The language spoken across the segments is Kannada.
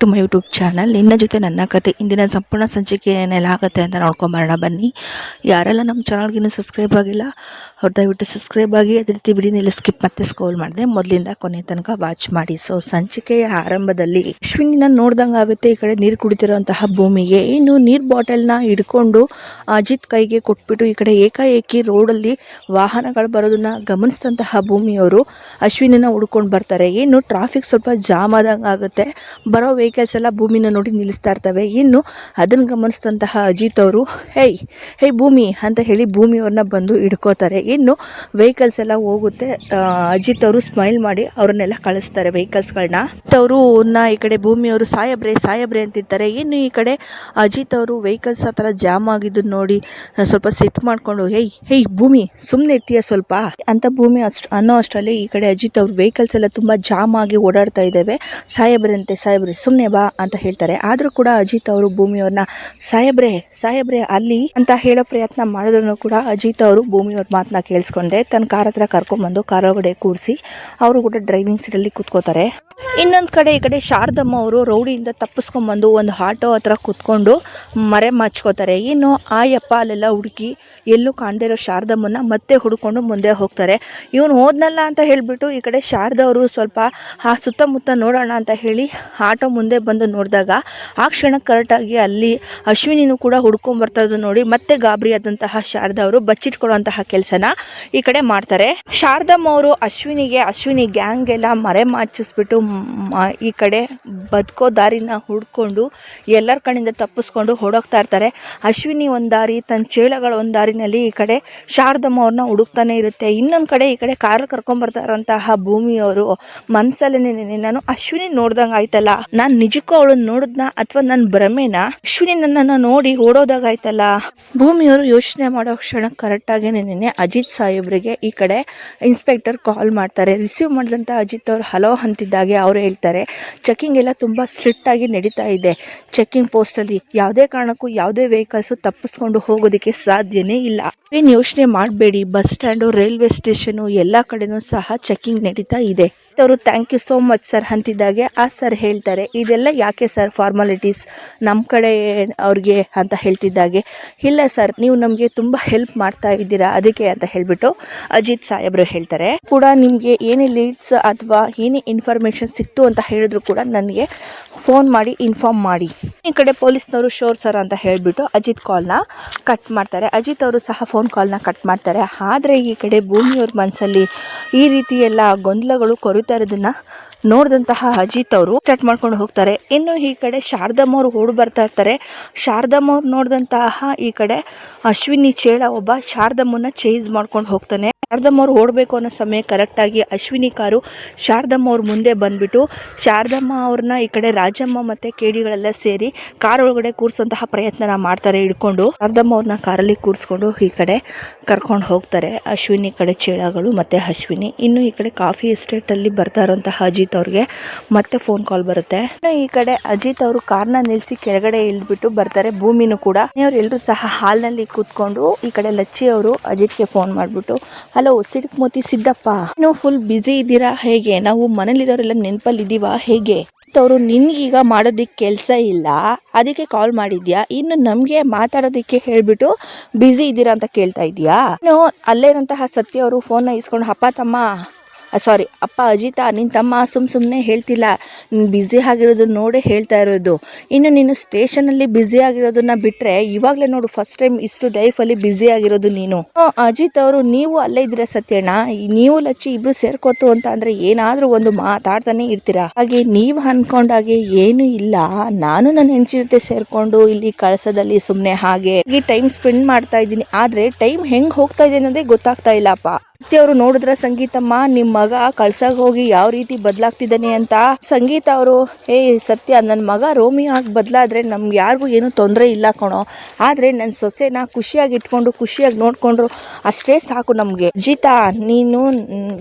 ಟು ಮೈ ಯೂಟ್ಯೂಬ್ ಚಾನಲ್ ನಿನ್ನ ಜೊತೆ ನನ್ನ ಕತೆ. ಇಂದಿನ ಸಂಪೂರ್ಣ ಸಂಚಿಕೆ ಏನೆಲ್ಲ ಆಗುತ್ತೆ ಅಂತ ನೋಡ್ಕೊಂಬರೋಣ ಬನ್ನಿ. ಯಾರೆಲ್ಲ ನಮ್ಮ ಚಾನಲ್ಗೆ ಇನ್ನೂ ಸಬ್ಸ್ಕ್ರೈಬ್ ಆಗಿಲ್ಲ, ಅವ್ರು ದಯವಿಟ್ಟು ಸಬ್ಸ್ಕ್ರೈಬ್ ಆಗಿ. ಅದೇ ರೀತಿ ವಿಡಿಯೋನೆಲ್ಲ ಸ್ಕಿಪ್ ಮತ್ತೆ ಸ್ಕೋಲ್ ಮಾಡಿದೆ. ಮೊದಲಿಂದ ಕೊನೆ ತನಕ ವಾಚ್ ಮಾಡಿ. ಸೊ ಸಂಚಿಕೆಯ ಆರಂಭದಲ್ಲಿ ಅಶ್ವಿನಿನ ನೋಡ್ದಂಗೆ ಆಗುತ್ತೆ. ಈ ಕಡೆ ನೀರು ಕುಡಿತಿರುವಂತಹ ಭೂಮಿಗೆ. ಇನ್ನು ನೀರು ಬಾಟಲ್ನ ಹಿಡ್ಕೊಂಡು ಅಜಿತ್ ಕೈಗೆ ಕೊಟ್ಬಿಟ್ಟು ಈ ಕಡೆ ಏಕಾಏಕಿ ರೋಡಲ್ಲಿ ವಾಹನಗಳು ಬರೋದನ್ನ ಗಮನಿಸಿದಂತಹ ಭೂಮಿಯವರು ಅಶ್ವಿನಿನ ಹುಡ್ಕೊಂಡು ಬರ್ತಾರೆ. ಇನ್ನು ಟ್ರಾಫಿಕ್ ಸ್ವಲ್ಪ ಜಾಮ್ ಆದಂಗೆ ಆಗುತ್ತೆ. ಬರೋ ವೆಹಿಕಲ್ಸ್ ಎಲ್ಲ ಭೂಮಿನ ನೋಡಿ ನಿಲ್ಲಿಸ್ತಾ ಇರ್ತವೆ. ಇನ್ನು ಅದನ್ನು ಗಮನಿಸಿದಂತಹ ಅಜಿತ್ ಅವರು, ಹೇಯ್ ಹೇ ಭೂಮಿ ಅಂತ ಹೇಳಿ ಭೂಮಿಯವ್ರನ್ನ ಬಂದು ಹಿಡ್ಕೋತಾರೆ. ಇನ್ನು ವೆಹಿಕಲ್ಸ್ ಎಲ್ಲ ಹೋಗುತ್ತೆ. ಅಜಿತ್ ಅವರು ಸ್ಮೈಲ್ ಮಾಡಿ ಅವ್ರನ್ನೆಲ್ಲ ಕಳಿಸ್ತಾರೆ ವೆಹಿಕಲ್ಸ್ಗಳನ್ನ ಅವರು ಈ ಕಡೆ ಭೂಮಿಯವರು ಸಾಯಬ್ರೆ ಸಾಯಬ್ರೆ ಅಂತಿರ್ತಾರೆ. ಇನ್ನು ಈ ಕಡೆ ಅಜಿತ್ ಅವರು ವೆಹಿಕಲ್ಸ್ ಆ ಥರ ಜಾಮ್ ಆಗಿದ್ದು ನೋಡಿ ಸ್ವಲ್ಪ ಸಿಟ್ ಮಾಡ್ಕೊಂಡು, ಹೇಯ್ ಹೇಯ್ ಭೂಮಿ ಸುಮ್ಮನೆ ಇರ್ತೀಯ ಸ್ವಲ್ಪ? ಅಂತ ಭೂಮಿ ಅಷ್ಟು, ಅನ್ನೋ ಅಷ್ಟರಲ್ಲಿ ಈ ಕಡೆ ಅಜಿತ್ ಅವ್ರ ವೆಹಿಕಲ್ಸ್ ಎಲ್ಲ ತುಂಬ ಜಾಮ್ ಆಗಿ ಓಡಾಡ್ತಾ ಇದ್ದಾವೆ ಸಾಯಬ್ರಂತೆ ಸಾಯಬ್ರೆ ಸುಮ್ಮನೆ ಬಾ ಅಂತ ಹೇಳ್ತಾರೆ. ಆದರೂ ಕೂಡ ಅಜಿತ್ ಅವರು ಭೂಮಿಯವ್ರನ್ನ, ಸಾಹೇಬ್ರೆ ಸಾಹೇಬ್ರೆ ಅಲ್ಲಿ ಅಂತ ಹೇಳೋ ಪ್ರಯತ್ನ ಮಾಡಿದ್ರು ಕೂಡ ಅಜಿತ್ ಅವರು ಭೂಮಿಯವ್ರ ಮಾತನ್ನ ಕೇಳಿಸ್ಕೊಂಡೆ. ತನ್ನ ಕಾರ್ ಹತ್ರ ಕರ್ಕೊಂಡ್ಬಂದು ಕಾರ್ ಒಳಗಡೆ ಕೂರಿಸಿ ಅವರು ಕೂಡ ಡ್ರೈವಿಂಗ್ ಸೀಟಲ್ಲಿ ಕೂತ್ಕೋತಾರೆ. ಇನ್ನೊಂದು ಕಡೆ ಈ ಕಡೆ ಶಾರದಮ್ಮ ಅವರು ರೌಡಿಯಿಂದ ತಪ್ಪಿಸ್ಕೊಂಡ್ಬಂದು ಒಂದು ಆಟೋ ಹತ್ರ ಕೂತ್ಕೊಂಡು ಮರೆ ಮಚ್ಕೋತಾರೆ. ಇನ್ನು ಆಯಪ್ಪ ಯಪ್ಪ ಅಲ್ಲೆಲ್ಲ ಹುಡುಕಿ ಎಲ್ಲೂ ಕಾಣದೇ ಇರೋ ಶಾರದಮ್ಮನ್ನ ಮತ್ತೆ ಹುಡ್ಕೊಂಡು ಮುಂದೆ ಹೋಗ್ತಾರೆ. ಇವನು ಹೋದ್ನಲ್ಲ ಅಂತ ಹೇಳಿಬಿಟ್ಟು ಈ ಕಡೆ ಶಾರದ ಅವರು ಸ್ವಲ್ಪ ಆ ಸುತ್ತಮುತ್ತ ನೋಡೋಣ ಅಂತ ಹೇಳಿ ಆಟೋ ಬಂದು ನೋಡಿದಾಗ ಆ ಕ್ಷಣಕ್ಕೆ ಕರೆಕ್ಟಾಗಿ ಅಲ್ಲಿ ಅಶ್ವಿನಿನೂ ಕೂಡ ಹುಡ್ಕೊಂಡ್ ಬರ್ತಾ ಇರೋದು ನೋಡಿ, ಮತ್ತೆ ಗಾಬರಿ ಆದಂತಹ ಶಾರದಾ ಅವರು ಬಚ್ಚಿಟ್ಕೊಳ್ಳುವಂತಹ ಕೆಲಸನ ಈ ಕಡೆ ಮಾಡ್ತಾರೆ. ಶಾರದಮ್ಮ ಅವರು ಅಶ್ವಿನಿಗೆ, ಅಶ್ವಿನಿ ಗ್ಯಾಂಗ್ ಎಲ್ಲ ಮರೆ ಮಾಚಿಸ್ಬಿಟ್ಟು ಈ ಕಡೆ ಬದುಕೋ ದಾರಿನ ಹುಡ್ಕೊಂಡು ಎಲ್ಲರ ಕಡೆಯಿಂದ ತಪ್ಪಿಸ್ಕೊಂಡು ಹೊಡೋಗ್ತಾ ಇರ್ತಾರೆ. ಅಶ್ವಿನಿ ಒಂದು ದಾರಿ ತನ್ನ ಚೇಳಗಳ ಒಂದು ದಾರಿನಲ್ಲಿ ಈ ಕಡೆ ಶಾರದಮ್ಮ ಅವ್ರನ್ನ ಹುಡುಕ್ತಾನೆ ಇರುತ್ತೆ. ಇನ್ನೊಂದು ಕಡೆ ಈ ಕಡೆ ಕಾರ್ ಕರ್ಕೊಂಡ್ಬರ್ತಾ ಇರೋಂತಹ ಭೂಮಿಯವರು ಮನ್ಸಲ್ಲಿ ನಾನು ಅಶ್ವಿನಿ ನೋಡ್ದಂಗೆ ಆಯ್ತಲ್ಲ, ನಾನು ನಿಜಕ್ಕೂ ಅವಳನ್ನ ನೋಡಿದ್ನ ಅಥವಾ ನನ್ನ ಭ್ರಮೇನ? ಅಶ್ವಿನಿ ನನ್ನನ್ನು ನೋಡಿ ಓಡೋದಾಗ ಆಯ್ತಲ್ಲ ಭೂಮಿಯವರು ಯೋಚನೆ ಮಾಡೋ ಕ್ಷಣ ಕರೆಕ್ಟಾಗಿ ನಿನ್ನೆ ಅಜಿತ್ ಸಾಹೇಬ್ರಿಗೆ ಈ ಕಡೆ ಇನ್ಸ್ಪೆಕ್ಟರ್ ಕಾಲ್ ಮಾಡ್ತಾರೆ. ರಿಸೀವ್ ಮಾಡಿದಂಥ ಅಜಿತ್ ಅವರು ಹಲೋ ಅಂತಿದ್ದಾಗೆ ಅವರು ಹೇಳ್ತಾರೆ. ಚೆಕಿಂಗ್ ಎಲ್ಲ ತುಂಬ ಸ್ಟ್ರಿಕ್ಟಾಗಿ ನಡೀತಾ ಇದೆ. ಚೆಕ್ಕಿಂಗ್ ಪೋಸ್ಟಲ್ಲಿ ಯಾವುದೇ ಕಾರಣಕ್ಕೂ ಯಾವುದೇ ವೆಹಿಕಲ್ಸು ತಪ್ಪಿಸ್ಕೊಂಡು ಹೋಗೋದಕ್ಕೆ ಸಾಧ್ಯನೇ ಇಲ್ಲ. ಏನು ಯೋಚನೆ ಮಾಡಬೇಡಿ, ಬಸ್ ಸ್ಟ್ಯಾಂಡು, ರೈಲ್ವೆ ಸ್ಟೇಷನು ಎಲ್ಲ ಕಡೆನೂ ಸಹ ಚೆಕಿಂಗ್ ನಡೀತಾ ಇದೆ. ಅವರು thank you so much sir ಅಂತಿದ್ದಾಗೆ. ಆ ಸರ್ ಹೇಳ್ತಾರೆ, ಇದೆಲ್ಲ ಯಾಕೆ ಸರ್ ಫಾರ್ಮಾಲಿಟೀಸ್? ನಮ್ಮ ಕಡೆ ಅವ್ರಿಗೆ ಅಂತ ಹೇಳ್ತಿದ್ದಾಗೆ. ಇಲ್ಲ ಸರ್, ನೀವು ನಮಗೆ ತುಂಬ ಹೆಲ್ಪ್ ಮಾಡ್ತಾ ಇದ್ದೀರಾ ಅದಕ್ಕೆ ಅಂತ ಹೇಳಿಬಿಟ್ಟು ಅಜಿತ್ ಸಾಹೇಬ್ರು ಹೇಳ್ತಾರೆ. ಕೂಡ ನಿಮಗೆ ಏನೇ ಲೀಡ್ಸ್ ಅಥವಾ ಏನೇ ಇನ್ಫಾರ್ಮೇಷನ್ ಸಿಕ್ತು ಅಂತ ಹೇಳಿದ್ರು ಕೂಡ ನನಗೆ ಫೋನ್ ಮಾಡಿ ಇನ್ಫಾರ್ಮ್ ಮಾಡಿ. ಈ ಕಡೆ ಪೊಲೀಸ್ನವರು ಶೋರ್ ಸರ್ ಅಂತ ಹೇಳಿಬಿಟ್ಟು ಅಜಿತ್ ಕಾಲ್ನ ಕಟ್ ಮಾಡ್ತಾರೆ. ಅಜಿತ್ ಅವರು ಸಹ ಫೋನ್ ಕಾಲ್ನ ಕಟ್ ಮಾಡ್ತಾರೆ. ಆದರೆ ಈ ಕಡೆ ಭೂಮಿಯವ್ರ ಮನಸ್ಸಲ್ಲಿ ಈ ರೀತಿ ಎಲ್ಲ ಗೊಂದಲಗಳು ಕೊರಿತಾ ಇರೋದನ್ನು ನೋಡಿದಂತಹ ಅಜಿತ್ ಅವರು ಸ್ಟಾರ್ಟ್ ಮಾಡ್ಕೊಂಡು ಹೋಗ್ತಾರೆ. ಇನ್ನು ಈ ಕಡೆ ಶಾರದಮ್ಮ ಅವರು ಓಡಿ ಬರ್ತಾ ಇರ್ತಾರೆ. ಶಾರದಮ್ಮ ಅವ್ರು ನೋಡಿದಂತಹ ಈ ಕಡೆ ಅಶ್ವಿನಿ ಚೇಳ ಒಬ್ಬ ಶಾರದಮ್ಮನ ಚೇಸ್ ಮಾಡ್ಕೊಂಡು ಹೋಗ್ತಾನೆ. ಶಾರದಮ್ಮ ಅವ್ರು ಓಡಬೇಕು ಅನ್ನೋ ಸಮಯ ಕರೆಕ್ಟಾಗಿ ಅಶ್ವಿನಿ ಕಾರು ಶಾರದಮ್ಮ ಅವ್ರ ಮುಂದೆ ಬಂದುಬಿಟ್ಟು ಶಾರದಮ್ಮ ಅವ್ರನ್ನ ಈ ಕಡೆ ರಾಜಮ್ಮ ಮತ್ತು ಕೇಡಿಗಳೆಲ್ಲ ಸೇರಿ ಕಾರ್ ಒಳಗಡೆ ಕೂರಿಸುವಂತಹ ಪ್ರಯತ್ನನ ಮಾಡ್ತಾರೆ ಇಟ್ಕೊಂಡು ಶಾರದಮ್ಮ ಅವ್ರನ್ನ ಕಾರಲ್ಲಿ ಕೂರಿಸ್ಕೊಂಡು ಈ ಕಡೆ ಕರ್ಕೊಂಡು ಹೋಗ್ತಾರೆ. ಅಶ್ವಿನಿ ಕಡೆ ಚೇಳಗಳು ಮತ್ತು ಅಶ್ವಿನಿ. ಇನ್ನು ಈ ಕಡೆ ಕಾಫಿ ಎಸ್ಟೇಟಲ್ಲಿ ಬರ್ತಾ ಇರುವಂತಹ ಅಜಿತ್ ಅವ್ರಿಗೆ ಮತ್ತೆ ಫೋನ್ ಕಾಲ್ ಬರುತ್ತೆ. ಈ ಕಡೆ ಅಜಿತ್ ಅವರು ಕಾರ್ನ ನಿಲ್ಲಿಸಿ ಕೆಳಗಡೆ ಇಳಿದ್ಬಿಟ್ಟು ಬರ್ತಾರೆ. ಭೂಮಿನೂ ಕೂಡ. ಅವ್ರು ಎಲ್ಲರೂ ಸಹ ಹಾಲ್ನಲ್ಲಿ ಕೂತ್ಕೊಂಡು ಈ ಕಡೆ ಲಚ್ಚಿ ಅವರು ಅಜಿತ್ಗೆ ಫೋನ್ ಮಾಡ್ಬಿಟ್ಟು ಹಲೋ ಸಿಡ್ಕ್ ಮೋತಿ ಸಿದ್ದಪ್ಪ. ನೀವು ಫುಲ್ ಬ್ಯುಸಿ ಇದ್ದೀರಾ? ಹೇಗೆ? ನಾವು ಮನೇಲಿರೋರೆಲ್ಲ ನೆನಪಲ್ಲಿ ಇದೀವಾ ಹೇಗೆ? ಅವರು ನಿನ್ಗೀಗ ಮಾಡೋದಿಕ್ ಕೆಲಸ ಇಲ್ಲ. ಅದಕ್ಕೆ ಕಾಲ್ ಮಾಡಿದ್ಯಾ? ಇನ್ನು ನಮಗೆ ಮಾತಾಡೋದಿಕ್ಕೆ ಹೇಳ್ಬಿಟ್ಟು ಬ್ಯುಸಿ ಇದ್ದೀರಾ ಅಂತ ಕೇಳ್ತಾ ಇದೀಯಾ ಇನ್ನು ಅಲ್ಲೇನಂತಹ ಸತ್ಯ ಅವರು ಫೋನ್ನ ಇಸ್ಕೊಂಡು, ಅಪ್ಪ, ತಮ್ಮ ಸಾರಿ ಅಪ್ಪ ಅಜಿತ ನಿನ್ನ ತಮ್ಮ ಸುಮ್ ಸುಮ್ಮನೆ ಹೇಳ್ತಿಲ್ಲ. ನೀನು ಬ್ಯುಸಿ ಆಗಿರೋದು ನೋಡೇ ಹೇಳ್ತಾ ಇರೋದು. ಇನ್ನು ನೀನು ಸ್ಟೇಷನಲ್ಲಿ ಬ್ಯುಸಿ ಆಗಿರೋದನ್ನ ಬಿಟ್ಟರೆ ಇವಾಗಲೇ ನೋಡು ಫಸ್ಟ್ ಟೈಮ್ ಇಷ್ಟು ಲೈಫಲ್ಲಿ ಬ್ಯುಸಿ ಆಗಿರೋದು ನೀನು. ಅಜಿತ್ ಅವರು, ನೀವು ಅಲ್ಲೇ ಇದ್ದೀರಾ ಸತ್ಯಣ್ಣ, ನೀವು ಲಚ್ಚಿ ಇಬ್ರು ಸೇರ್ಕೋತು ಅಂತ ಅಂದರೆ ಏನಾದ್ರೂ ಒಂದು ಮಾತಾಡ್ತಾನೆ ಇರ್ತೀರಾ? ಹಾಗೆ ನೀವು ಅನ್ಕೊಂಡಾಗೆ ಏನು ಇಲ್ಲ. ನಾನು ನನ್ನ ಹೆಂಚಿನ ಜೊತೆ ಸೇರ್ಕೊಂಡು ಇಲ್ಲಿ ಕಳಸದಲ್ಲಿ ಸುಮ್ಮನೆ ಹಾಗೆ ಈ ಟೈಮ್ ಸ್ಪೆಂಡ್ ಮಾಡ್ತಾ ಇದ್ದೀನಿ. ಆದರೆ ಟೈಮ್ ಹೆಂಗೆ ಹೋಗ್ತಾ ಇದೆ ಅನ್ನೋದೇ ಗೊತ್ತಾಗ್ತಾ ಇಲ್ಲಪ್ಪ. ಅವರು ನೋಡಿದ್ರ ಸಂಗೀತಮ್ಮ ನಿಮ್ಮ ಮಗ ಕಳ್ಸಾಗ ಹೋಗಿ ಯಾವ ರೀತಿ ಬದಲಾಗ್ತಿದ್ದಾನೆ ಅಂತ. ಸಂಗೀತ ಅವರು, ಏ, ಸತ್ಯ ನನ್ನ ಮಗ ರೋಮಿಯೋ ಆಗಿ ಬದಲಾದ್ರೆ ನಮ್ಗೆ ಯಾರಿಗೂ ಏನೂ ತೊಂದರೆ ಇಲ್ಲ ಕಣೋ. ಆದರೆ ನನ್ನ ಸೊಸೆನ ಖುಷಿಯಾಗಿ ಇಟ್ಕೊಂಡು, ಖುಷಿಯಾಗಿ ನೋಡ್ಕೊಂಡ್ರು ಅಷ್ಟೇ ಸಾಕು ನಮಗೆ. ಜೀತಾ, ನೀನು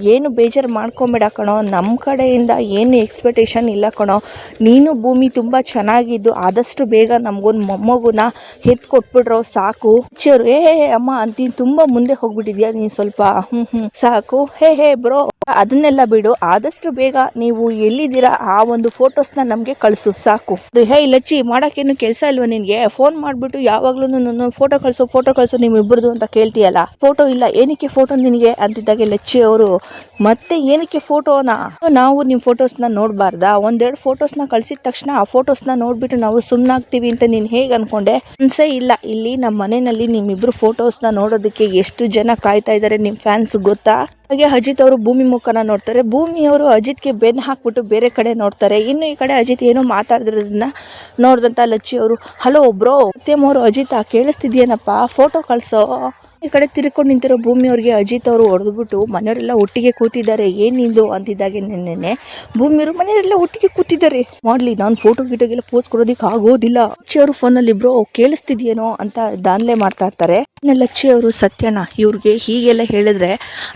ಏನು ಬೇಜಾರು ಮಾಡ್ಕೊಂಬೇಡ ಕಣೋ. ನಮ್ಮ ಕಡೆಯಿಂದ ಏನು ಎಕ್ಸ್ಪೆಕ್ಟೇಷನ್ ಇಲ್ಲ ಕಣೋ. ನೀನು ಭೂಮಿ ತುಂಬ ಚೆನ್ನಾಗಿದ್ದು, ಆದಷ್ಟು ಬೇಗ ನಮಗೊಂದು ಮೊಮ್ಮಗುನ ಎತ್ ಕೊಟ್ಬಿಟ್ರೋ ಸಾಕು. ಚರು ಏ, ಅಮ್ಮ, ನೀನು ತುಂಬ ಮುಂದೆ ಹೋಗ್ಬಿಟ್ಟಿದ್ಯಾ ನೀನು ಸ್ವಲ್ಪ ಹ್ಞೂ ಸಾಕು. Hey hey bro. ಅದನ್ನೆಲ್ಲ ಬಿಡು. ಆದಷ್ಟು ಬೇಗ ನೀವು ಎಲ್ಲಿದ್ದೀರಾ ಆ ಒಂದು ಫೋಟೋಸ್ನ ನಮಗೆ ಕಳಿಸು. ಸಾಕು. ಹೇ, ಲಚ್ಚಿ, ಮಾಡೋಕ್ಕೇನು ಕೆಲಸ ಇಲ್ವಾ ನಿನಗೆ? ಫೋನ್ ಮಾಡ್ಬಿಟ್ಟು ಯಾವಾಗ್ಲೂ ಫೋಟೋ ಕಳಿಸು, ಫೋಟೋ ಕಳ್ಸು ನಿಮ್ಮಿಬ್ಬರದು ಅಂತ ಕೇಳ್ತೀಯಲ್ಲ? ಫೋಟೋ ಇಲ್ಲ. ಏನಕ್ಕೆ ಫೋಟೋ ನಿನಗೆ? ಅಂತಿದ್ದಾಗ ಲಚ್ಚಿ ಅವರು. ಮತ್ತೆ ಏನಕ್ಕೆ ಫೋಟೋನ? ನಾವು ನಿಮ್ಮ ಫೋಟೋಸ್ನ ನೋಡ್ಬಾರ್ದಾ? ಒಂದೆರಡು ಫೋಟೋಸ್ನ ಕಳಿಸಿದ ತಕ್ಷಣ ಆ ಫೋಟೋಸ್ನ ನೋಡ್ಬಿಟ್ಟು ನಾವು ಸುಮ್ಮನಾಗ್ತೀವಿ ಅಂತ ನೀನು ಹೇಗೆ ಅನ್ಕೊಂಡೆ? ಅನ್ಸೇ ಇಲ್ಲ. ಇಲ್ಲಿ ನಮ್ಮ ಮನೆಯಲ್ಲಿ ನಿಮ್ಮಿಬ್ರು ಫೋಟೋಸ್ನ ನೋಡೋದಕ್ಕೆ ಎಷ್ಟು ಜನ ಕಾಯ್ತಾ ಇದ್ದಾರೆ ನಿಮ್ಮ ಫ್ಯಾನ್ಸ್ ಗೊತ್ತಾ? ಹಾಗೆ ಅಜಿತ್ ಅವರು ಭೂಮಿ ಮುಖನ ನೋಡ್ತಾರೆ. ಭೂಮಿ ಅವರು ಅಜಿತ್ಗೆ ಬೆನ್ ಹಾಕ್ಬಿಟ್ಟು ಬೇರೆ ಕಡೆ ನೋಡ್ತಾರೆ. ಇನ್ನು ಈ ಕಡೆ ಅಜಿತ್ ಏನೋ ಮಾತಾಡಿದ್ರದನ್ನ ನೋಡ್ದಂತ ಲಚ್ಚಿ ಅವರು, ಹಲೋ ಬ್ರೋ ಅವರು ಅಜಿತ್ ಕೇಳಿಸ್ತಿದ್ಯೇನಪ್ಪ? ಫೋಟೋ ಕಳ್ಸೋ? ಈ ಕಡೆ ತಿರ್ಕೊಂಡು ನಿಂತಿರೋ ಭೂಮಿ ಅವ್ರಿಗೆ ಅಜಿತ್ ಅವರು ಹೊಡೆದ್ಬಿಟ್ಟು ಮನೆಯವರೆಲ್ಲ ಒಟ್ಟಿಗೆ ಕೂತಿದ್ದಾರೆ ಏನಿಂದು ಅಂತಿದ್ದಾಗೆ ನೆನ್ನೆನೆ. ಭೂಮಿಯವರು ಮನೆಯವರೆಲ್ಲ ಒಟ್ಟಿಗೆ ಕೂತಿದ್ದಾರೆ. ಮಾಡ್ಲಿ, ನಾನು ಫೋಟೋ ಗಿಟೋಗೆಲ್ಲ ಪೋಸ್ ಕೊಡೋದಕ್ಕೆ ಆಗೋದಿಲ್ಲ. ಅಚ್ಚಿ ಅವರು ಫೋನಲ್ಲಿ ಬ್ರೋ ಕೇಳಿಸ್ತಿದ್ಯೇನೋ ಅಂತ ದಾನ್ಲೆ ಮಾಡ್ತಾ ಇರ್ತಾರೆ. ಲಚ್ಚಿ ಅವರು ಸತ್ಯನ ಇವ್ರಿಗೆ ಹೀಗೆಲ್ಲ ಹೇಳಿದ್ರೆ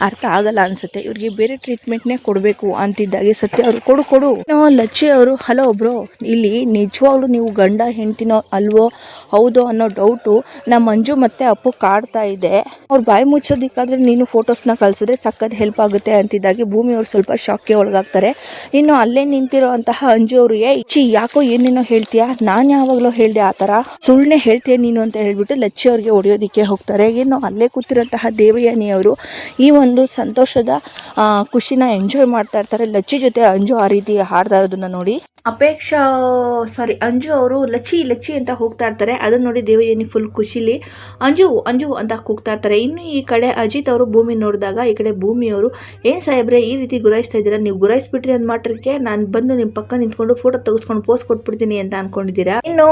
ಅರ್ಥ ಆಗಲ್ಲ ಅನ್ಸುತ್ತೆ. ಇವ್ರಿಗೆ ಬೇರೆ ಟ್ರೀಟ್ಮೆಂಟ್ನೇ ಕೊಡಬೇಕು ಅಂತಿದ್ದಾಗೆ ಸತ್ಯ ಅವರು, ಕೊಡು ಕೊಡು. ಲಚ್ಚಿ ಅವರು ಹಲೋ ಬ್ರೋ ಇಲ್ಲಿ ನಿಜವಾಗ್ಲೂ ನೀವು ಗಂಡ, ಹೆಂಡ್ತಿನೋ ಅಲ್ವೋ? ಹೌದೋ, ಅನ್ನೋ ಡೌಟು ನಮ್ಮ ಮಂಜು ಮತ್ತೆ ಅಪ್ಪು ಕಾಡ್ತಾ ಇದೆ. ಅವ್ರು ಬಾಯಿ ಮುಚ್ಚೋದಿಕ್ಕಾದ್ರೆ ನೀನು ಫೋಟೋಸ್ನ ಕಳ್ಸಿದ್ರೆ ಸಖತ್ ಹೆಲ್ಪ್ ಆಗುತ್ತೆ ಅಂತಿದ್ದಾಗಿ ಭೂಮಿ ಅವ್ರು ಸ್ವಲ್ಪ ಶಾಕ್ಗೆ ಒಳಗಾಗ್ತಾರೆ. ಇನ್ನು ಅಲ್ಲೇ ನಿಂತಿರೋ ಅಂತಹ ಅಂಜು ಅವರು ಏ ಇಚ್ಚಿ ಯಾಕೋ ಏನೇನೋ ಹೇಳ್ತೀಯಾ? ನಾನ್ ಯಾವಾಗಲೂ ಹೇಳ್ದೆ ಆ ಥರ. ಸುಳ್ಳೆ ಹೇಳ್ತೀಯ ನೀನು ಅಂತ ಹೇಳ್ಬಿಟ್ಟು ಲಚ್ಚಿ ಅವ್ರಿಗೆ ಹೊಡೆಯೋದಿಕ್ಕೆ ಹೋಗ್ತಾರೆ. ಇನ್ನು ಅಲ್ಲೇ ಕೂತಿರೋಂತಹ ದೇವಯಾನಿ ಅವರು ಈ ಒಂದು ಸಂತೋಷದ ಖುಷಿನ ಎಂಜಾಯ್ ಮಾಡ್ತಾ ಇರ್ತಾರೆ. ಲಚ್ಚಿ ಜೊತೆ ಅಂಜು ಆ ರೀತಿ ಹಾಡ್ತಾ ಇರೋದನ್ನ ನೋಡಿ. ಅಪೇಕ್ಷಾ ಸಾರಿ ಅಂಜು ಅವರು ಲಚ್ಚಿ ಲಚ್ಚಿ ಅಂತ ಹೋಗ್ತಾ ಇರ್ತಾರೆ. ಅದನ್ನ ನೋಡಿ ದೇವಯಾನಿ ಫುಲ್ ಖುಷಿಲಿ, ಅಂಜು ಅಂಜು ಅಂತ ಕೂಗ್ತಾ ಇರ್ತಾರೆ ಇನ್ನು ಈ ಕಡೆ ಅಜಿತ್ ಅವರು ಭೂಮಿ ನೋಡಿದಾಗ ಈ ಕಡೆ ಭೂಮಿ ಏನು ಸಾಹೇಬ್ರೆ, ಈ ರೀತಿ ಗುರಾಯಿಸ್ತಾ ಇದ್ದೀರಾ? ನೀವು ಗುರಾಯಿಸ್ಬಿಟ್ರಿ ಅಂದ್ ಮಾತ್ರಕ್ಕೆ ನಾನು ಬಂದು ನಿಮ್ಮ ಪಕ್ಕ ನಿಂತ್ಕೊಂಡು ಫೋಟೋ ತೆಗೆಸ್ಕೊಂಡು ಪೋಸ್ ಕೊಟ್ಬಿಡ್ತೀನಿ ಅಂತ ಅನ್ಕೊಂಡಿದ್ದೀರಾ? ಇನ್ನು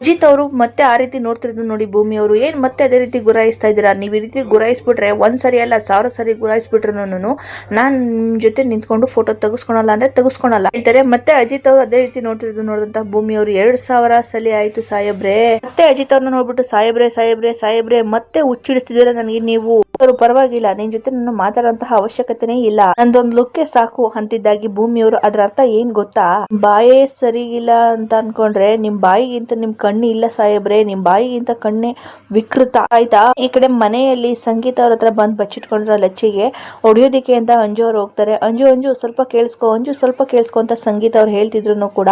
ಅಜಿತ್ ಅವರು ಮತ್ತೆ ಆ ರೀತಿ ನೋಡ್ತಿರೋದು ನೋಡಿ ಭೂಮಿ ಅವರು, ಏನ್ ಮತ್ತೆ ಅದೇ ರೀತಿ ಗುರಾಯಿಸ್ತಾ ಇದ್ದೀರಾ? ನೀವು ಈ ರೀತಿ ಗುರಾಯಿಸ್ಬಿಟ್ರೆ ಒಂದ್ ಸರಿ ಅಲ್ಲ, ಸಾವಿರ ಸರಿ ಗುರಾಯಿಸ್ಬಿಟ್ರು ನಾನು ನಿಮ್ ಜೊತೆ ನಿಂತ್ಕೊಂಡು ಫೋಟೋ ತೆಗೆಸ್ಕೊಳಲ್ಲ ಅಂದ್ರೆ ತೆಗೆಸ್ಕೊಳಲ್ಲ. ಹೇಳ್ತಾರೆ, ಮತ್ತೆ ಅಜಿತ್ ಅವರು ಅದೇ ರೀತಿ ನೋಡ್ತಿರೋದು ನೋಡಿದಂತ ಭೂಮಿ ಅವರು ಎರಡ್ ಸಾವಿರ ಸಲಿ ಆಯ್ತು ಸಾಹೇಬ್ರೆ. ಮತ್ತೆ ಅಜಿತ್ ಅವ್ರನ್ನ ನೋಡ್ಬಿಟ್ಟು, ಸಾಹೇಬ್ರೆ ಸಾಹೇಬ್ರೆ ಸಾಹೇಬ್ರೆ, ಮತ್ತೆ ಹುಚ್ಚಿಡಿಸ್ತಿದ್ದೀರಾ ನನಗೆ ನೀವು? ಪರವಾಗಿಲ್ಲ, ನಿನ್ ಜೊತೆ ನನ್ನ ಮಾತಾಡುವಂತಹ ಅವಶ್ಯಕತೆನೇ ಇಲ್ಲ. ನಂದೊಂದ್ ಲುಕ್ಕೆ ಸಾಕು ಅಂತಿದ್ದಾಗಿ ಭೂಮಿಯವರು. ಅದ್ರ ಅರ್ಥ ಏನ್ ಗೊತ್ತಾ? ಬಾಯೇ ಸರಿಗಿಲ್ಲ ಅಂತ ಅನ್ಕೊಂಡ್ರೆ ನಿಮ್ ಬಾಯಿಗಿಂತ ನಿಮ್ ಕಣ್ಣು ಇಲ್ಲ ಸಾಹೇಬ್ರೆ. ನಿಮ್ ಬಾಯಿಗಿಂತ ಕಣ್ಣೆ ವಿಕೃತ. ಆಯ್ತಾ? ಈ ಕಡೆ ಮನೆಯಲ್ಲಿ ಸಂಗೀತ ಅವ್ರ ಹತ್ರ ಬಂದ್ ಬಚ್ಚಿಟ್ಕೊಂಡ್ರ ಲಚ್ಚಿಗೆ ಹೊಡಿಯೋದಿಕ್ಕೆ ಅಂತ ಅಂಜು ಅವ್ರು ಹೋಗ್ತಾರೆ. ಅಂಜು ಅಂಜು, ಸ್ವಲ್ಪ ಕೇಳಿಸ್ಕೊ, ಅಂಜು, ಸ್ವಲ್ಪ ಕೇಳಿಸ್ಕೊ ಅಂತ ಸಂಗೀತ ಅವ್ರು ಹೇಳ್ತಿದ್ರು ಕೂಡ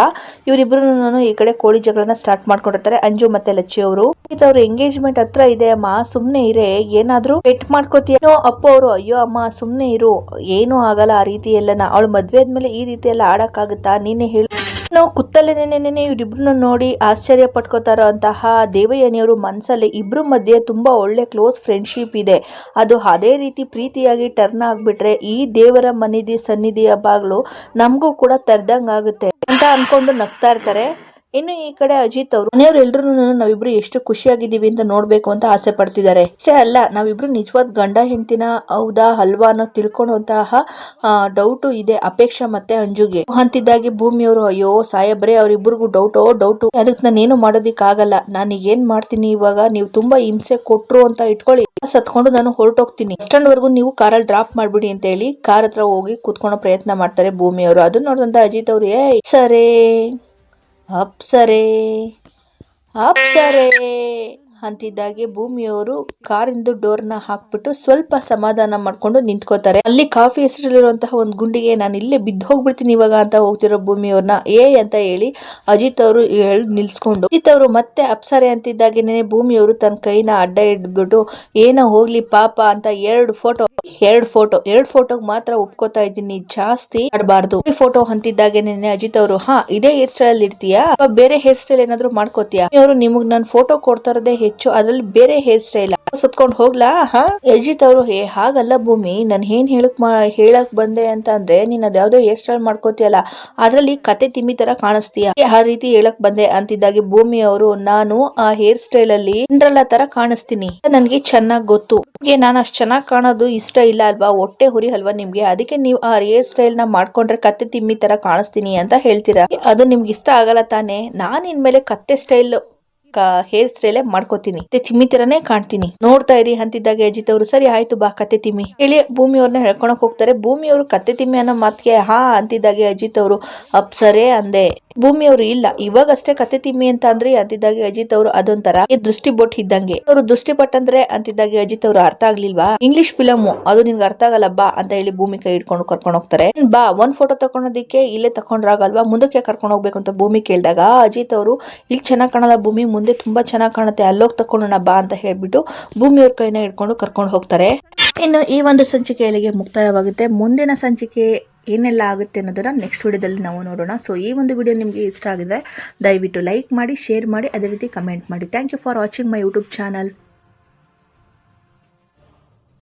ಇವರಿಬ್ರು ಈ ಕಡೆ ಕೋಳಿ ಜಗಳನ್ನ ಸ್ಟಾರ್ಟ್ ಮಾಡ್ಕೊಂಡಿರ್ತಾರೆ, ಅಂಜು ಮತ್ತೆ ಲಚ್ಚಿ ಅವರು. ಸಂಗೀತ ಅವ್ರ ಎಂಗೇಜ್ಮೆಂಟ್ ಹತ್ರ ಇದೆ ಅಮ್ಮ. ಸುಮ್ನೆ ಇರೇ, ಏನಾದ್ರೂ ಪೆಟ್ ಮಾಡ್ಕೋತೀಯೋ? ಅಪ್ಪ ಅವರು, ಅಯ್ಯೋ ಅಮ್ಮ, ಸುಮ್ನೆ ಇರು. ಏನೂ ಆಗಲ್ಲ ಆ ರೀತಿ ಎಲ್ಲನ ಅವಳು ಮದ್ವೆ ಆದ್ಮೇಲೆ ಈ ರೀತಿ ಎಲ್ಲ ಆಡಕ್ಕಾಗುತ್ತಾ? ನೀನೆ ಹೇಳು. ನಾವು ಕುತ್ತಲೆನೇನೆ ಇವರಿಬ್ರು ನೋಡಿ ಆಶ್ಚರ್ಯ ಪಟ್ಕೋತಾರೋ ಅಂತಹ ದೇವಯ್ಯನಿಯವರು ಮನ್ಸಲ್ಲಿ. ಇಬ್ರು ಮಧ್ಯೆ ತುಂಬಾ ಒಳ್ಳೆ ಕ್ಲೋಸ್ ಫ್ರೆಂಡ್ಶಿಪ್ ಇದೆ. ಅದು ಅದೇ ರೀತಿ ಪ್ರೀತಿಯಾಗಿ ಟರ್ನ್ ಆಗಿಬಿಟ್ರೆ ಈ ದೇವರ ಮನಿಧಿ ಸನ್ನಿಧಿಯ ಬಾಗ್ಲು ನಮಗೂ ಕೂಡ ತೆರ್ದಂಗ್ ಆಗುತ್ತೆ ಅಂತ ಅನ್ಕೊಂಡು ನಗ್ತಾ ಇರ್ತಾರೆ. ಇನ್ನು ಈ ಕಡೆ ಅಜಿತ್ ಅವರು, ಮನೆಯವ್ರು ಎಲ್ರು ನಾವಿಬ್ರು ಎಷ್ಟು ಖುಷಿಯಾಗಿದ್ದೀವಿ ಅಂತ ನೋಡ್ಬೇಕು ಅಂತ ಆಸೆ ಪಡ್ತಿದ್ದಾರೆ. ಅಷ್ಟೇ ಅಲ್ಲ, ನಾವಿಬ್ರು ನಿಜವಾದ ಗಂಡ ಹೆಂಡತಿನ ಹೌದಾ ಅಲ್ವಾ ಅನ್ನೋ ತಿಳ್ಕೊಳ್ಳುವಂತಹ ಡೌಟ್ ಇದೆ ಅಪೇಕ್ಷಾ ಮತ್ತೆ ಅಂಜುಗೆ. ಅಂತಿದ್ದಾಗಿ ಭೂಮಿಯವರು, ಅಯ್ಯೋ, ಸಾಯಬ್ರೆ, ಅವ್ರಿಬ್ರಿಗೂ ಡೌಟೋ ಡೌಟ್ ಅದಕ್ಕೆ ನಾನೇನು ಏನು ಮಾಡೋದಿಕ್ ಆಗಲ್ಲ ನಾನು ಏನ್ ಮಾಡ್ತೀನಿ ಇವಾಗ? ನೀವು ತುಂಬಾ ಹಿಂಸೆ ಕೊಟ್ರು ಅಂತ ಇಟ್ಕೊಳ್ಳಿ. ಸತ್ಕೊಂಡು ನಾನು ಹೊರಟೋಗ್ತೀನಿ. ಹೋಗ್ತೀನಿ ಸ್ಟ್ಯಾಂಡ್ ವರ್ಗು ನೀವು ಕಾರಲ್ಲಿ ಡ್ರಾಪ್ ಮಾಡ್ಬಿಡಿ ಅಂತ ಹೇಳಿ, ಕಾರ್ ಹತ್ರ ಹೋಗಿ ಕುತ್ಕೊಳ್ಳೋ ಪ್ರಯತ್ನ ಮಾಡ್ತಾರೆ ಭೂಮಿಯವರು. ಅದನ್ನ ನೋಡಿದಂತ ಅಜಿತ್ ಅವರು ಏ ಸರೇ. ಅಪ್ಸರೇ ಅಪ್ಸರೇ ಅಂತಿದ್ದಾಗೆ ಭೂಮಿಯವರು ಕಾರಿಂದು ಡೋರ್ನ ಹಾಕ್ಬಿಟ್ಟು ಸ್ವಲ್ಪ ಸಮಾಧಾನ ಮಾಡ್ಕೊಂಡು ನಿಂತ್ಕೋತಾರೆ. ಅಲ್ಲಿ ಕಾಫಿ ಹೆಸರಲ್ಲಿರುವಂತಹ ಒಂದು ಗುಂಡಿಗೆ, ನಾನು ಇಲ್ಲೇ ಬಿದ್ದು ಹೋಗ್ಬಿಡ್ತೀನಿ ಇವಾಗ ಅಂತ ಹೋಗ್ತಿರೋ ಭೂಮಿಯವ್ರನ್ನ ಏ ಅಂತ ಹೇಳಿ ಅಜಿತ್ ಅವರು ಹೇಳ್ ನಿಲ್ಸ್ಕೊಂಡು. ಅಜಿತ್ ಅವರು ಮತ್ತೆ ಅಪ್ಸರೆ ಅಂತಿದ್ದಾಗೇನೆ ಭೂಮಿಯವರು ತನ್ನ ಕೈನ ಅಡ್ಡ ಇಡ್ಬಿಟ್ಟು ಏನೋ ಹೋಗ್ಲಿ ಪಾಪ ಅಂತ ಎರಡು ಫೋಟೋ ಎರಡು ಫೋಟೋ, ಎರಡು ಫೋಟೋಗ್ ಮಾತ್ರ ಒಪ್ಕೋತಾ ಇದ್ದೀನಿ, ಜಾಸ್ತಿ ಮಾಡಬಾರ್ದು. ಫೋಟೋ ಅಂತಿದ್ದಾಗೇನೆ ಅಜಿತ್ ಅವರು, ಹಾ, ಇದೇ ಹೇರ್ ಸ್ಟೈಲ್ ಇರ್ತೀಯಾ ಬೇರೆ ಹೇರ್ ಸ್ಟೈಲ್ ಏನಾದ್ರು ಮಾಡ್ಕೋತೀಯಾ? ಅವರು ನಿಮಗ್ ನಾನು ಫೋಟೋ ಕೊಡ್ತಾ ಇರೋದೇ ಹೆಚ್ಚು, ಅದ್ರಲ್ಲಿ ಬೇರೆ ಹೇರ್ ಸ್ಟೈಲ್ ಸುತ್ಕೊಂಡ್ ಹೋಗ್ಲಾ? ಹಾ? ಯಜಿತ್ ಅವರು ಹೇ ಹಾಗಲ್ಲ ಭೂಮಿ, ನಾನ್ ಏನ್ ಹೇಳಕ್ ಹೇಳಕ್ ಬಂದೆ ಅಂತ ಅಂದ್ರೆ ನೀನ್ ಅದ್ಯಾವ್ದೋ ಹೇರ್ ಸ್ಟೈಲ್ ಮಾಡ್ಕೋತಿಯಲ್ಲ, ಅದ್ರಲ್ಲಿ ಕತೆ ತಿಮ್ಮಿ ತರ ಕಾಣಿಸ್ತೀಯ? ಆ ರೀತಿ ಹೇಳಕ್ ಬಂದೆ ಅಂತಿದ್ದಾಗೆ ಭೂಮಿ ಅವರು, ನಾನು ಆ ಹೇರ್ ಸ್ಟೈಲ್ ಅಲ್ಲಿ ಇಂದ್ರಲ್ಲ ತರ ಕಾಣಿಸ್ತೀನಿ. ನನ್ಗೆ ಚೆನ್ನಾಗ್ ಗೊತ್ತು. ನಾನು ಅಷ್ಟ್ ಚೆನ್ನಾಗಿ ಕಾಣೋದು ಇಷ್ಟ ಇಲ್ಲ ಅಲ್ವಾ? ಹೊಟ್ಟೆ ಹುರಿ ಅಲ್ವಾ ನಿಮ್ಗೆ? ಅದಕ್ಕೆ ನೀವು ಆ ಹೇರ್ ಸ್ಟೈಲ್ನ ಮಾಡ್ಕೊಂಡ್ರೆ ಕತ್ತೆ ತಿಮ್ಮಿ ತರ ಕಾಣಿಸ್ತೀನಿ ಅಂತ ಹೇಳ್ತೀರಾ? ಅದು ನಿಮ್ಗೆ ಇಷ್ಟ ಆಗಲ್ಲ ತಾನೇ? ನಾನ್ ಇನ್ಮೇಲೆ ಕತ್ತೆ ಸ್ಟೈಲ್ ಹೇರ್ ಸ್ಟೈಲ್ ಮಾಡ್ಕೋತೀನಿ. ತಿಮ್ಮಿ ತರನೇ ಕಾಣ್ತೀನಿ. ನೋಡ್ತಾ ಇರಿ ಅಂತಿದ್ದಾಗ ಅಜಿತ್ ಅವರು, ಸರಿ ಆಯ್ತು ಬಾ ಕತ್ತೆ ತಿಮ್ಮಿ. ಹೇಳಿ ಭೂಮಿ ಅವ್ರನ್ನ ಹೇಳ್ಕೊಳಕ್ ಹೋಗ್ತಾರೆ. ಭೂಮಿ ಅವರು ಕತ್ತೆ ತಿಮ್ಮಿ ಅನ್ನೋ ಮಾತಿಗೆ ಹಾ ಅಂತಿದ್ದಾಗೆ ಅಜಿತ್ ಅವರು ಅಪ್ಸರೇ ಅಂದೆ. ಭೂಮಿ ಅವರು ಇಲ್ಲ ಇವಾಗಷ್ಟೇ ಕತೆ ತಿಮ್ಮಿ ಅಂತ ಅಂದ್ರೆ ಅಂತಿದ್ದಾಗೆ ಅಜಿತ್ ಅವರು ಅದೊಂಥರ. ದೃಷ್ಟಿ ಬೊಟ್ ಇದ್ದಂಗೆ. ಅವರು ದೃಷ್ಟಿ ಬಟ್ ಅಂದ್ರೆ ಅಂತಿದ್ದಾಗೆ ಅಜಿತ್ ಅವರು ಅರ್ಥ ಆಗ್ಲಿಲ್ವಾ? ಇಂಗ್ಲಿಷ್ ಫಿಲಮ್ ಅದು ನಿನ್ಗೆ ಅರ್ಥ ಆಗಲ್ಲ ಬಾ ಅಂತ ಹೇಳಿ ಭೂಮಿ ಕೈ ಹಿಡ್ಕೊಂಡು ಕರ್ಕೊಂಡು ಹೋಗ್ತಾರೆ. "ಹ್ಮ್, ಬಾ ಒಂದ್ ಫೋಟೋ ತಗೊಳೋದಿಕ್ಕೆ ಇಲ್ಲೇ ತಕೊಂಡ್ರಾಗಲ್ವಾ ಮುಂದಕ್ಕೆ ಕರ್ಕೊಂಡು ಹೋಗ್ಬೇಕು ಅಂತ ಭೂಮಿ ಕೇಳಿದಾಗ ಅಜಿತ್ ಅವರು ಇಲ್ಲಿ ಚೆನ್ನಾಗಿ ಕಾಣಲ್ಲ ಭೂಮಿ ಮುಂದೆ ತುಂಬಾ ಚೆನ್ನಾಗಿ ಕಾಣುತ್ತೆ ಅಲ್ಲೋಗಿ ತಕೊಂಡೋಣ ಬಾ ಅಂತ ಹೇಳ್ಬಿಟ್ಟು ಭೂಮಿ ಅವ್ರ ಕೈನ ಹಿಡ್ಕೊಂಡು ಕರ್ಕೊಂಡು ಹೋಗ್ತಾರೆ. ಇನ್ನು ಈ ಒಂದು ಸಂಚಿಕೆ ಇಲ್ಲಿಗೆ ಮುಕ್ತಾಯವಾಗುತ್ತೆ. ಮುಂದಿನ ಸಂಚಿಕೆ ಏನೆಲ್ಲ ಆಗುತ್ತೆ ಅನ್ನೋದನ್ನು ನೆಕ್ಸ್ಟ್ ವಿಡಿಯೋದಲ್ಲಿ ನಾವು ನೋಡೋಣ. ಸೊ ಈ ಒಂದು ವಿಡಿಯೋ ನಿಮಗೆ ಇಷ್ಟ ಆಗಿದ್ರೆ ದಯವಿಟ್ಟು ಲೈಕ್ ಮಾಡಿ ಶೇರ್ ಮಾಡಿ, ಅದೇ ರೀತಿ ಕಮೆಂಟ್ ಮಾಡಿ. Thank you for watching my YouTube channel